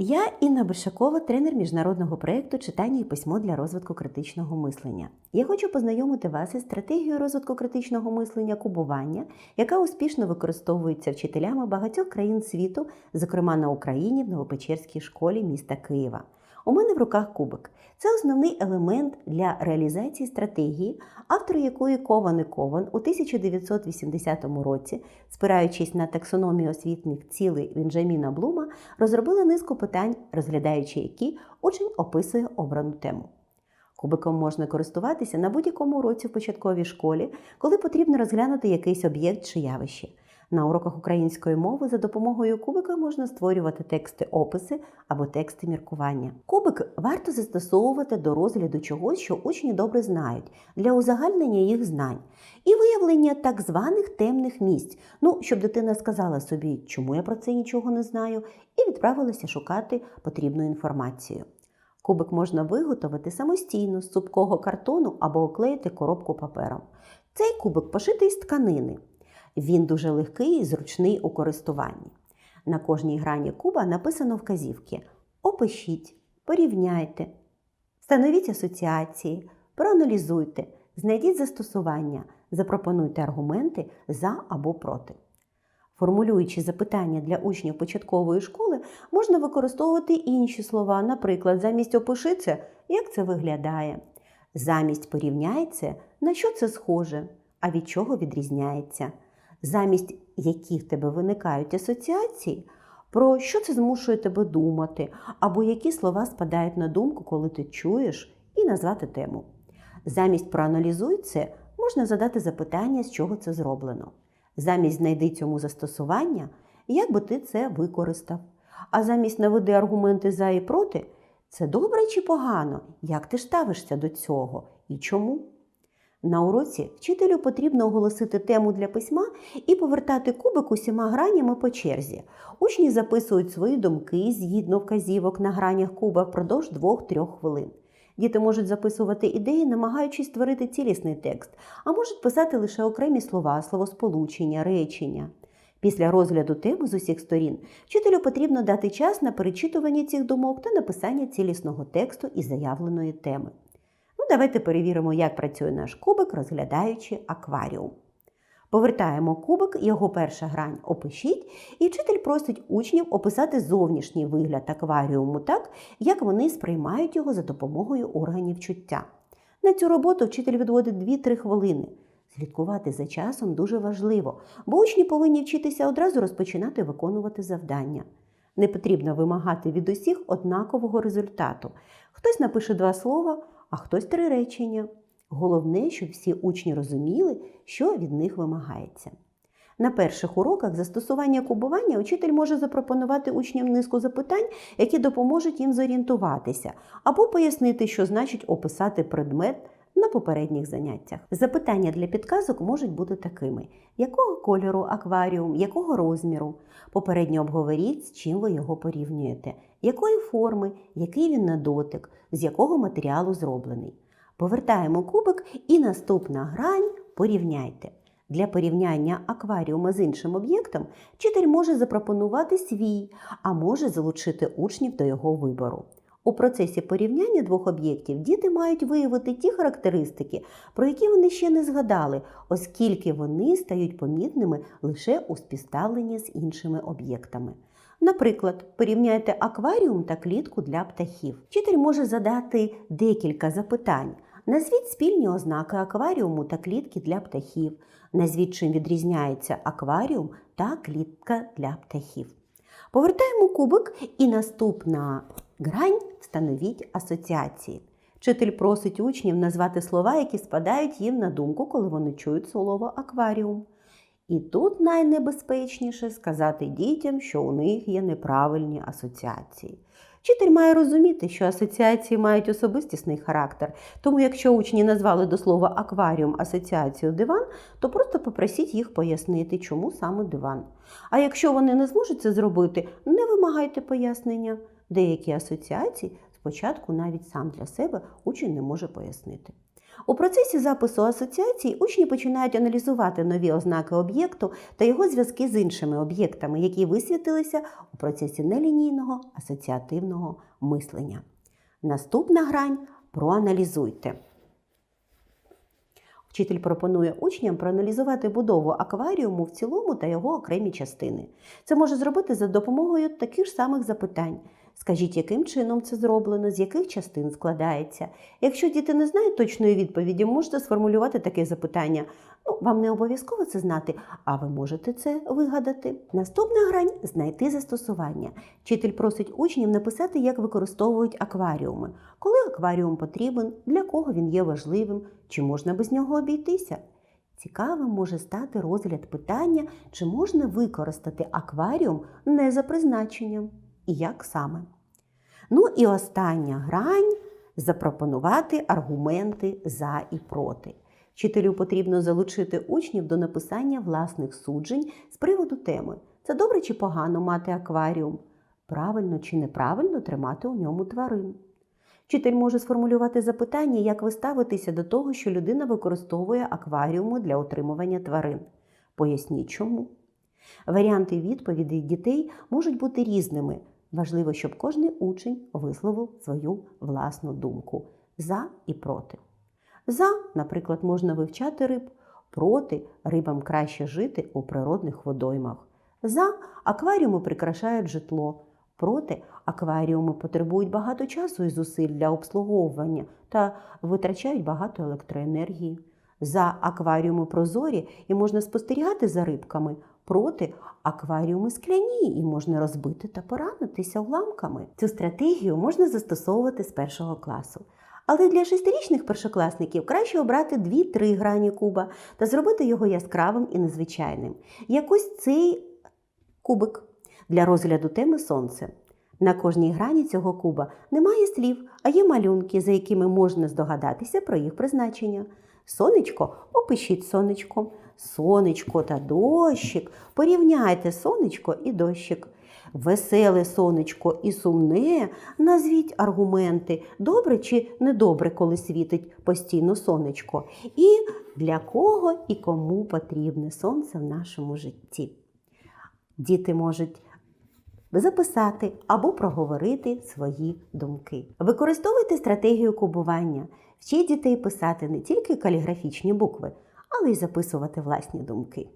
Я Інна Бишакова, тренер міжнародного проєкту читання і письмо для розвитку критичного мислення. Я хочу познайомити вас із стратегією розвитку критичного мислення кубування, яка успішно використовується вчителями багатьох країн світу, зокрема на Україні в Новопечерській школі міста Києва. У мене в руках кубик. Це основний елемент для реалізації стратегії, автор якої Кован і Кован у 1980 році, спираючись на таксономію освітніх цілей Вінджаміна Блума, розробили низку питань, розглядаючи які учень описує обрану тему. Кубиком можна користуватися на будь-якому уроці в початковій школі, коли потрібно розглянути якийсь об'єкт чи явище. На уроках української мови за допомогою кубика можна створювати тексти описи або тексти міркування. Кубик варто застосовувати до розгляду чогось, що учні добре знають, для узагальнення їх знань і виявлення так званих темних місць. Ну, щоб дитина сказала собі, чому я про це нічого не знаю, і відправилася шукати потрібну інформацію. Кубик можна виготовити самостійно з цупкого картону або оклеїти коробку папером. Цей кубик пошитий з тканини. Він дуже легкий і зручний у користуванні. На кожній грані куба написано вказівки: опишіть, порівняйте, встановіть асоціації, проаналізуйте, знайдіть застосування, запропонуйте аргументи за або проти. Формулюючи запитання для учнів початкової школи, можна використовувати інші слова, наприклад, замість опиши як це виглядає, замість порівняй на що це схоже, а від чого відрізняється замість яких тебе виникають асоціації, про що це змушує тебе думати, або які слова спадають на думку, коли ти чуєш, і назвати тему. Замість проаналізуй це можна задати запитання, з чого це зроблено. Замість знайди цьому застосування, як би ти це використав. А замість наведи аргументи за і проти, це добре чи погано, як ти ставишся до цього і чому. На уроці вчителю потрібно оголосити тему для письма і повертати кубик усіма гранями по черзі. Учні записують свої думки згідно вказівок на гранях куба впродовж 2-3 хвилин. Діти можуть записувати ідеї, намагаючись створити цілісний текст, а можуть писати лише окремі слова, словосполучення, речення. Після розгляду теми з усіх сторін вчителю потрібно дати час на перечитування цих думок та написання цілісного тексту із заявленої теми. Давайте перевіримо, як працює наш кубик, розглядаючи акваріум. Повертаємо кубик, його перша грань опишіть, і вчитель просить учнів описати зовнішній вигляд акваріуму так, як вони сприймають його за допомогою органів чуття. На цю роботу вчитель відводить 2-3 хвилини. Слідкувати за часом дуже важливо, бо учні повинні вчитися одразу розпочинати виконувати завдання. Не потрібно вимагати від усіх однакового результату. Хтось напише два слова, а хтось три речення. Головне, щоб всі учні розуміли, що від них вимагається. На перших уроках застосування кубування учитель може запропонувати учням низку запитань, які допоможуть їм зорієнтуватися, або пояснити, що значить описати предмет на попередніх заняттях. Запитання для підказок можуть бути такими: якого кольору акваріум, якого розміру? Попередньо обговоріть, з чим ви його порівнюєте, якої форми, який він на дотик, з якого матеріалу зроблений. Повертаємо кубик і наступна грань порівняйте. Для порівняння акваріума з іншим об'єктом вчитель може запропонувати свій, а може залучити учнів до його вибору. У процесі порівняння двох об'єктів діти мають виявити ті характеристики, про які вони ще не згадали, оскільки вони стають помітними лише у співставленні з іншими об'єктами. Наприклад, порівняйте акваріум та клітку для птахів. Вчитель може задати декілька запитань. Назвіть спільні ознаки акваріуму та клітки для птахів. Назвіть, чим відрізняється акваріум та клітка для птахів. Повертаємо кубик і наступна грань встановіть асоціації. Вчитель просить учнів назвати слова, які спадають їм на думку, коли вони чують слово акваріум. І тут найнебезпечніше сказати дітям, що у них є неправильні асоціації. Вчитель має розуміти, що асоціації мають особистісний характер, тому якщо учні назвали до слова акваріум асоціацію диван, то просто попросіть їх пояснити, чому саме диван. А якщо вони не зможуть це зробити, не вимагайте пояснення. Деякі асоціації спочатку навіть сам для себе учень не може пояснити. У процесі запису асоціацій учні починають аналізувати нові ознаки об'єкту та його зв'язки з іншими об'єктами, які висвітилися у процесі нелінійного асоціативного мислення. Наступна грань проаналізуйте. Вчитель пропонує учням проаналізувати будову акваріуму в цілому та його окремі частини. Це може зробити за допомогою таких ж самих запитань. Скажіть, яким чином це зроблено, з яких частин складається. Якщо діти не знають точної відповіді, можете сформулювати таке запитання. Ну, вам не обов'язково це знати, а ви можете це вигадати. Наступна грань знайти застосування. Вчитель просить учнів написати, як використовують акваріуми, коли акваріум потрібен, для кого він є важливим, чи можна без нього обійтися. Цікавим може стати розгляд питання, чи можна використати акваріум не за призначенням і як саме. Ну і остання грань запропонувати аргументи за і проти. Вчителю потрібно залучити учнів до написання власних суджень з приводу теми: це добре чи погано мати акваріум, правильно чи неправильно тримати у ньому тварин. Вчитель може сформулювати запитання, як ви ставитеся до того, що людина використовує акваріуми для утримування тварин. Поясніть чому. Варіанти відповідей дітей можуть бути різними. Важливо, щоб кожен учень висловив свою власну думку за і проти. За, наприклад, можна вивчати риб, проти рибам краще жити у природних водоймах. За акваріуми прикрашають житло. Проте акваріуми потребують багато часу і зусиль для обслуговування та витрачають багато електроенергії. За акваріуми прозорі і можна спостерігати за рибками. Проти акваріуми скляні і можна розбити та поранитися уламками. Цю стратегію можна застосовувати з першого класу. Але для шестирічних першокласників краще обрати 2-3 грані куба та зробити його яскравим і незвичайним. Якось цей кубик для розгляду теми сонце. На кожній грані цього куба немає слів, а є малюнки, за якими можна здогадатися про їх призначення. Сонечко опишіть сонечко, сонечко та дощик. Порівняйте сонечко і дощик. Веселе сонечко і сумне, назвіть аргументи, добре чи недобре, коли світить постійно сонечко, і для кого і кому потрібне сонце в нашому житті. Діти можуть записати або проговорити свої думки. Використовуйте стратегію кубування. Вчіть дітей писати не тільки каліграфічні букви, але й записувати власні думки.